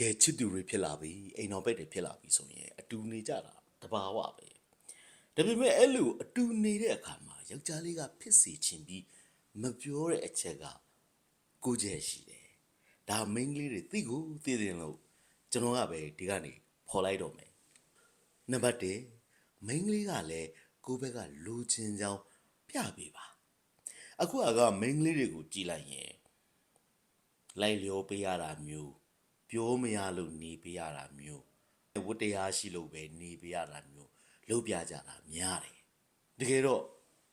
ကဲချစ်သူတွေဖြစ်လာပြီအိမ်တော်ဘက်တွေဖြစ်လာပြီဆိုရင်အတူနေကြတာတဘာဝပဲဒါပေမဲ့အဲ့လိုအတူနေတဲ့အခါမှာယောက်ျားလေးကဖြစ်စီခြင်းပြီးမပြောတဲ့အချက်ကကိုကျဲရှိတယ်ဒါမိန်းကလေးတွေသိကိုသိတယ်လို့ကျွန်တော်ကပဲဒီကနေဖော်လိုက်တော့မယ်နံပါတ်1မိန်းကလေးကလည်းကိုယ့်ဘက်ကလိုချင်ကြောင်းပြပေးပါအခုကမိန်းကလေးတွေကိုကြည်လိုက်ရင်လိုက်လျောပေးရတာမျိုး ပြောမရလို့နေပေးရတာမျိုးဝတ္တရားရှိလို့ပဲနေပေးရတာမျိုးလုပ်ပြကြတာများတယ်တကယ်တော့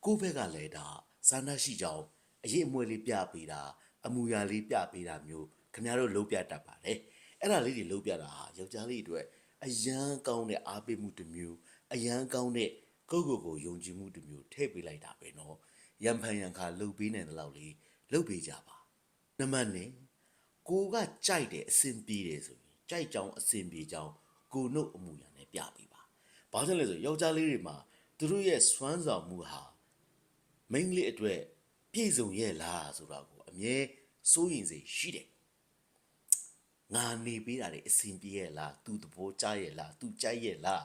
ကိုယ့်ဘက်ကလည်းဒါစာနာရှိကြောင်းအရေးအမွေလေးပြပေးတာအမူအရာလေးပြပေးတာမျိုးခင်ဗျားတို့လုပ်ပြတတ်ပါတယ်အဲ့ဒါလေးတွေလုပ်ပြတာဟာယောက်ျားလေးတွေအရန်ကောင်းတဲ့အားပေးမှုတစ်မျိုးအရန်ကောင်းတဲ့ကိုယ့်ကိုယ်ကိုယုံကြည်မှုတစ်မျိုးထည့်ပေးလိုက်တာပဲเนาะရံဖန်ရံခါလှုပ်ပေးနေတဲ့လောက်လေးလှုပ်ပေးကြပါနံပါတ်1 ကိုကကြိုက်တယ်အဆင်ပြေတယ်ဆိုရင်ကြိုက်ကြောင်အဆင်ပြေကြောင်ကိုနှုတ်အမှုရံနဲ့ပြပေးပါ။ဘာကြောင့်လဲဆိုယောက်ျားလေးတွေမှာသူတို့ရဲ့စွမ်းဆောင်မှုဟာမိန်းကလေးအတွက်ပြည့်စုံရဲ့လားဆိုတာကိုအမြဲစိုးရင်စိတ်ရှိတယ်။ငါနေပေးတာတွေအဆင်ပြေရဲ့လားသူသဘောကျရဲ့လားသူကြိုက်ရဲ့လား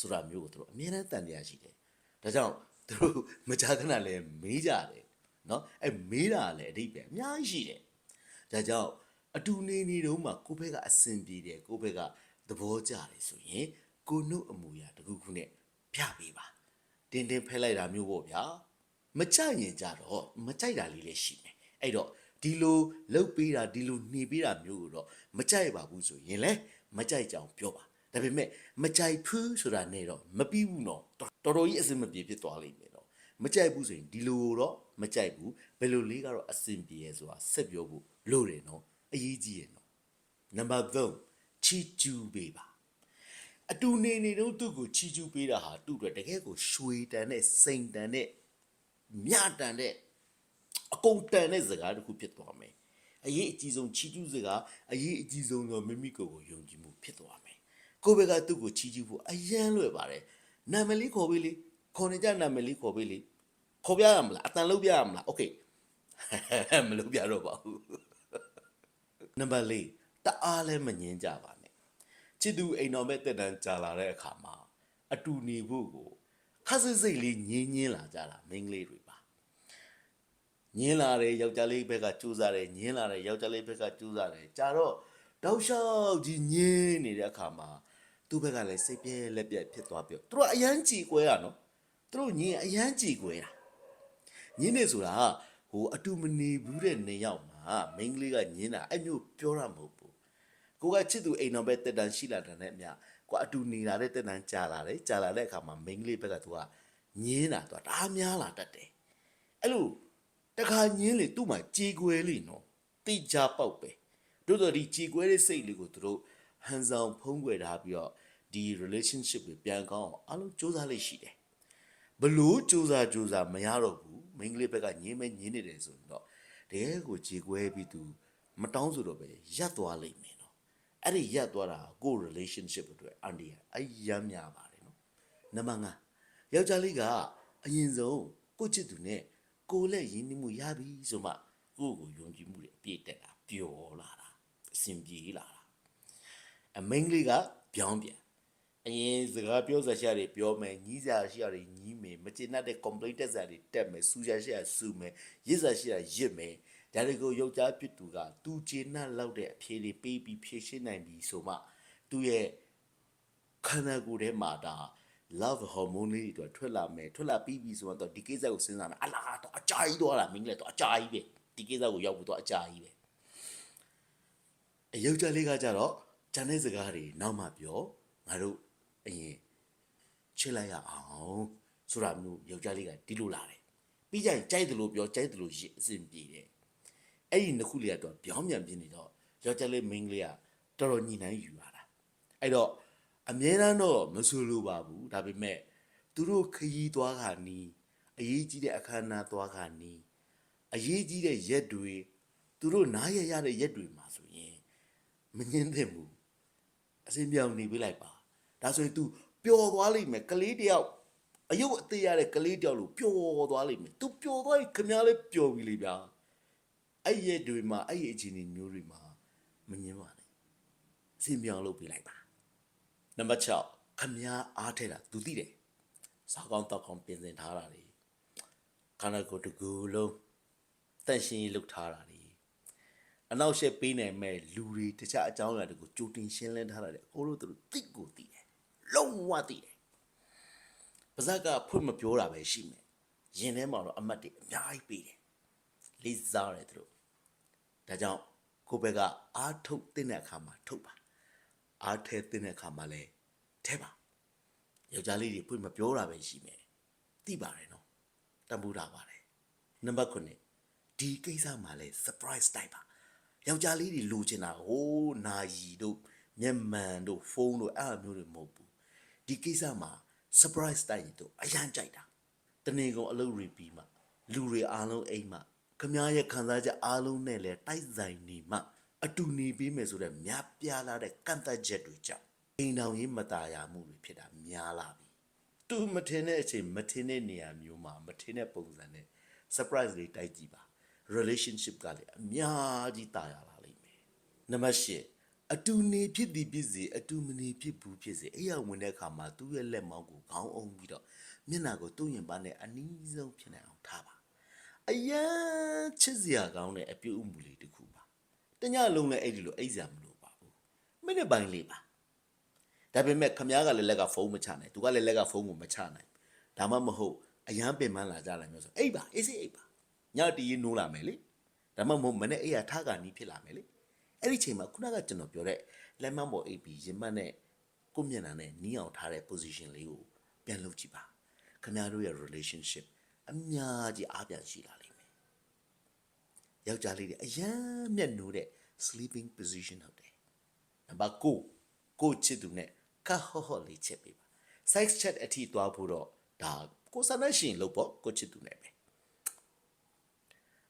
ဆိုတာမျိုးကိုသူတို့အမြဲတမ်းတန်တရားရှိတယ်။ဒါကြောင့်သူတို့မကြာခဏလဲမေးကြတယ်နော်အဲမေးတာလည်းအဓိပ္ပာယ်အများကြီးရှိတယ်။ဒါကြောင့် အတူနေနေတော့မှကိုယ့်ဘက်ကအဆင်ပြေတယ်ကိုယ့်ဘက်ကသဘောကျတယ်ဆိုရင်ကိုနှုတ်အမူအရာတစ်ခုခုနဲ့ပြပေးပါတင်းတင်းဖဲလိုက်တာမျိုးပေါ့ဗျာမကြိုက်ရင်ကြတော့မကြိုက်တာလေးလည်းရှိမယ်အဲ့တော့ဒီလိုလှုပ်ပေးတာဒီလိုနှီးပေးတာမျိုးကိုတော့မကြိုက်ပါဘူးဆိုရင်လည်းမကြိုက်ကြအောင်ပြောပါဒါပေမဲ့မကြိုက်ဘူးဆိုတာနဲ့တော့မပြီးဘူးနော်တော်တော်ကြီးအဆင်မပြေဖြစ်သွားလိမ့်မယ်နော်မကြိုက်ဘူးဆိုရင်ဒီလိုတော့မကြိုက်ဘူးဘယ်လိုလေးကတော့အဆင်ပြေရဲဆိုတာဆက်ပြောဖို့လိုတယ်နော် အရေးကြီးရနော်နံပါတ်3ချီကျူးပေးပါအတူနေနေတော့သူ့ကိုချီကျူးပေးတာဟာသူ့အတွက်တကယ်ကိုရွှေတန်တဲ့စိန်တန်တဲ့မြတန်တဲ့အကုန်တန်တဲ့စကားတစ်ခုဖြစ်သွားမယ်အရေးအကြီးဆုံးချီကျူးစကားအရေးအကြီးဆုံးတော့မိမိကိုယ်ကိုယုံကြည်မှုဖြစ်သွားမယ်ကိုယ့်ဘက်ကသူ့ကိုချီကျူးဖို့အယမ်းလွယ်ပါတယ်နာမည်လေးခေါ်ပေးလေခေါ်နေကြနာမည်လေးခေါ်ပေးလေခေါ်ပြရမလားအတန်လုပ်ပြရမလားโอเค မလုပ်ပြတော့ပါဘူး နံပါတ်၄တအားလည်းမငင်းကြပါနဲ့ချစ်သူအိမ်တော်မဲ့တက်တန်းကြာလာတဲ့အခါမှာအတူနေဖို့ကိုခက်စစ်စိတ်လေးငင်းငင်းလာကြတာမိန်းကလေးတွေပါငင်းလာတယ်ယောက်ျားလေးဘက်ကကြိုးစားတယ်ငင်းလာတယ်ယောက်ျားလေးဘက်ကကြိုးစားတယ်ကြာတော့တောက်လျှောက်ကြီးငင်းနေတဲ့အခါမှာသူ့ဘက်ကလည်းစိတ်ပြဲလက်ပြက်ဖြစ်သွားပြောသူတို့ကအရန်ကြည်ကွဲတာနော်သူတို့ငင်းအရန်ကြည်ကွဲတာညင်းနေဆိုတာဟိုအတူမနေဘူးတဲ့နေရောက် မှာမိန်းကလေးကညင်းတာအဲ့မျိုးပြောတာမဟုတ်ဘူးကိုကချစ်သူအိမ်တော်ပဲတက်တန်းရှိလာတဲ့နဲ့အမြကိုအတူနေလာတဲ့တက်တန်းကြာလာတယ်ကြာလာတဲ့အခါမှာမိန်းကလေးဘက်ကသူကညင်းတာသူကတအားများလာတတ်တယ်အဲ့လိုတခါညင်းလေသူ့မှာကြေကွဲလေနော်တိကြပေါက်ပဲတို့တော့ဒီကြေကွဲတဲ့စိတ်လေးကိုသူတို့ဟန်ဆောင်ဖုံးကွယ်ထားပြီးတော့ဒီ relationship ကိုပြန်ကောင်းအောင်အလုံးစူးစမ်းလေးရှိတယ်ဘလို့စူးစားစူးစားမရတော့ဘူးမိန်းကလေးဘက်ကညင်းမဲညင်းနေတယ်ဆိုရင်တော့ တကယ်ကိုကြေကွဲပြီးသူမတောင်းဆိုတော့ပဲရပ်သွားလိမ့်မယ်နော်အဲ့ဒီရပ်သွားတာကိုယ့် relationship အတွက်အန်ဒီအယမ်းများပါတယ်နော်နံပါတ်5ယောက်ျားလေးကအရင်ဆုံးကိုယ့်ချစ်သူနဲ့ကိုယ်လက်ရင်းနှီးမှုရပြီဆိုမှကိုယ့်ကိုယုံကြည်မှုတွေအပြည့်တက်တာပျော်လာတာအဆင်ပြေလာတာအမိန်းကလေးကပြောင်းပြန် အရင်စကားပြောစရာရှိရတယ်ပြောမယ်ညီးစရာရှိရတယ်ညီးမယ်မကျေနပ်တဲ့ complaint တက်စရာတွေတက်မယ်စူစရာရှိရစူမယ်ရစ်စရာရှိရရစ်မယ်ဒါတွေကိုယောက်ျားပြစ်သူကသူကျေနပ်လောက်တဲ့အဖြေတွေပေးပြီးဖြေရှင်းနိုင်ပြီဆိုမှသူ့ရဲ့ခန္ဓာကိုယ်ထဲမှာဒါ love hormone လေးတွေထွက်လာမယ်ထွက်လာပြီးပြီဆိုတော့ဒီကိစ္စကိုစဉ်းစားမယ်အလားတော့အကြာကြီးတော့လာမင်းလည်းတော့အကြာကြီးပဲဒီကိစ္စကိုရောက်ဖို့တော့အကြာကြီးပဲအယောက်ျားလေးကကြတော့ဂျန်တဲ့စကားတွေနောက်မှပြောငါတို့ အရင်ချစ်လိုက်ရအောင်ဆိုတာမျိုးယောက်ျားလေးကဒီလိုလာတယ်ပြီးကြရင်ကြိုက်တယ်လို့ပြောကြိုက်တယ်လို့ရစ်အစဉ်ပြေတယ်အဲ့ဒီနှစ်ခုလေးကတော့ပြောင်းပြန်ပြနေတော့ယောက်ျားလေးမိန်းကလေးကတော်တော်ညှိနှိုင်းယူလာတာအဲ့တော့အမြဲတမ်းတော့မဆိုလိုပါဘူးဒါပေမဲ့သူတို့ခရီးသွားခါနီးအရေးကြီးတဲ့အခမ်းအနားသွားခါနီးအရေးကြီးတဲ့ရက်တွေသူတို့နားရရတဲ့ရက်တွေမှာဆိုရင်မငင်းသင့်ဘူးအစင်းပြောင်းနေပေးလိုက်ပါ ဒါဆိုရင် तू ပျော်သွားလိမ့်မယ်ကလေးတယောက်အယုတ်အသေးရတဲ့ကလေးတယောက်လို့ပျော်သွားလိမ့်မယ် तू ပျော်သွားရင်ခင်ဗျားလည်းပျော်ပြီလေဗျာအဲ့ရဲ့တွေမှာအဲ့ရဲ့အခြေအနေမျိုးတွေမှာမငင်းပါနဲ့စင်ပြောင်းလုပ်ပေးလိုက်ပါနံပါတ်6ခမားအားထဲတာသူသိတယ်စားကောင်းတောက်ကောင်းပြင်ဆင်ထားတာတွေခန္ဓာကိုယ်တစ်ခုလုံးတန့်ရှင်းရေးလုပ်ထားတာတွေအနောက်ရှက်ပေးနိုင်မဲ့လူတွေတခြားအကြောင်းအရာတွေကိုကြိုတင်ရှင်းလင်းထားတာတွေအကုန်လုံးသူတို့သိကိုသိတယ် လုံးဝသိတယ်ပါဇက်ကဖွင့်မပြောတာပဲရှိမယ်ရင်ထဲမှာတော့အမတ်တွေအများကြီးပေးတယ်လေးစားတယ်သူတို့ဒါကြောင့်ကိုယ့်ဘက်ကအားထုတ်တဲ့အခါမှာထုတ်ပါအားထဲတဲ့အခါမှာလည်းထဲပါယောက်ျားလေးတွေဖွင့်မပြောတာပဲရှိမယ်သိပါတယ်နော်တန်ဖိုးတာပါတယ်နံပါတ်9ဒီကိစ္စမှာလည်း surprise တိုက်ပါယောက်ျားလေးတွေလိုချင်တာဟိုးနာယီတို့မျက်မှန်တို့ဖုန်းတို့အဲ့အမျိုးတွေမဟုတ်ဘူး ဒီကိစ္စမှာ surprise တိုက်ရင်တို့အရန်ကြိုက်တာ တနေကုန်အလုပ်တွေပြီးမှလူတွေအားလုံးအိမ်မှခမားရဲ့ခံစားချက်အားလုံးနဲ့လည်းတိုက်ဆိုင်နေမှအတူနေပြီးမယ်ဆိုတဲ့များပြားလာတဲ့ကန့်သက်ချက်တွေကြောင့်အိမ်တော်ရေးမตาရမှုတွေဖြစ်တာများလာပြီသူမထင်တဲ့အချိန်မထင်တဲ့နေရာမျိုးမှာမထင်တဲ့ပုံစံနဲ့ surprise လေးတိုက်ကြည့်ပါ relationship ကလည်းအများကြီးตาရလာလိမ့်မယ်နံပါတ်၈ အတူနေဖြစ်သည်ဖြစ်စေအတူမနေဖြစ်ဘူးဖြစ်စေအဲ့ရဝင်တဲ့အခါမှာသူ့ရဲ့လက်မောင်းကိုခေါင်းအောင်ပြီးတော့မျက်နှာကိုသူ့ရင်ပါနဲ့အနီးဆုံးဖြစ်နေအောင်ထားပါအယမ်းချစ်စရာကောင်းတဲ့အပြုအမူလေးတစ်ခုပါတညလုံးလည်းအဲ့ဒီလိုအိပ်စရာမလိုပါဘူးမိနစ်ပိုင်းလေးပါဒါပေမဲ့ခမားကလည်းလက်ကဖုန်းမချနိုင်သူကလည်းလက်ကဖုန်းကိုမချနိုင်ဒါမှမဟုတ်အယမ်းပင်ပန်းလာကြလာမျိုးဆိုအိပ်ပါအေးစိအိပ်ပါညတီးရေးနိုးလာမယ်လေဒါမှမဟုတ်မနေ့အိပ်ရထားကနီးဖြစ်လာမယ်လေ အဲ့ဒီချိန်မှာခုနကကျွန်တော်ပြောတဲ့လက်မမော် AP ရင်မတ်နဲ့ကိုယ့်မျက်နှာနဲ့နီးအောင်ထားတဲ့ position လေးကိုပြန်လုပ်ကြည့်ပါခင်ဗျားတို့ရဲ့ relationship အများကြီးအားပြန်ရှိလာလိမ့်မယ်ယောက်ျားလေးတွေအရန်မျက်နှိုးတဲ့ sleeping position ဟုတ်တယ်နံပါတ်9ကိုယ့်ချစ်သူနဲ့ကဟော့ဟော့လေးချက်ပေးပါ sex chat အထိသွားဖို့တော့ဒါကိုယ်စမ်းတဲ့ရှင်လို့ပေါ့ကိုယ့်ချစ်သူနဲ့ပဲ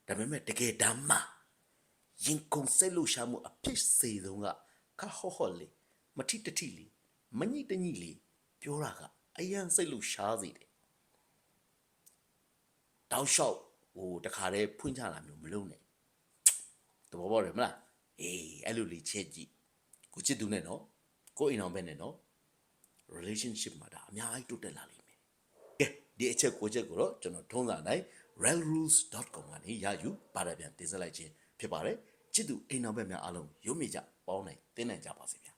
ဒါပေမဲ့တကယ်တမ်းမှာ ရင်ကုန်စိတ်လို့ရှာမှုအဖြစ်စေဆုံးကခဟော့ဟော့လေးမထိတထိလေးမညိတညိလေးပြောတာကအယံစိတ်လို့ရှားစေတယ်တောက်လျှောက်ဟိုတခါတည်းဖွင့်ချတာမျိုးမလုပ်နဲ့တဘောပေါက်တယ်မလားအေးအဲ့လိုလေးချက်ကြည့်ကိုချစ်သူနဲ့နော်ကိုအိမ်အောင်ပဲနဲ့နော် relationship မှာဒါအများကြီးတိုးတက်လာလိမ့်မယ်ကဲဒီအချက်ကိုချက်ကိုတော့ကျွန်တော်ထုံးစံတိုင်း realrules.com ကနေရယူပါရပြန်တင်ဆက်လိုက်ခြင်းဖြစ်ပါတယ် ချစ်သူအိမ်အောင်ဘက်များအားလုံးရုံးမိကြပေါင်းနိုင်တင်းနိုင်ကြပါစေဗျာ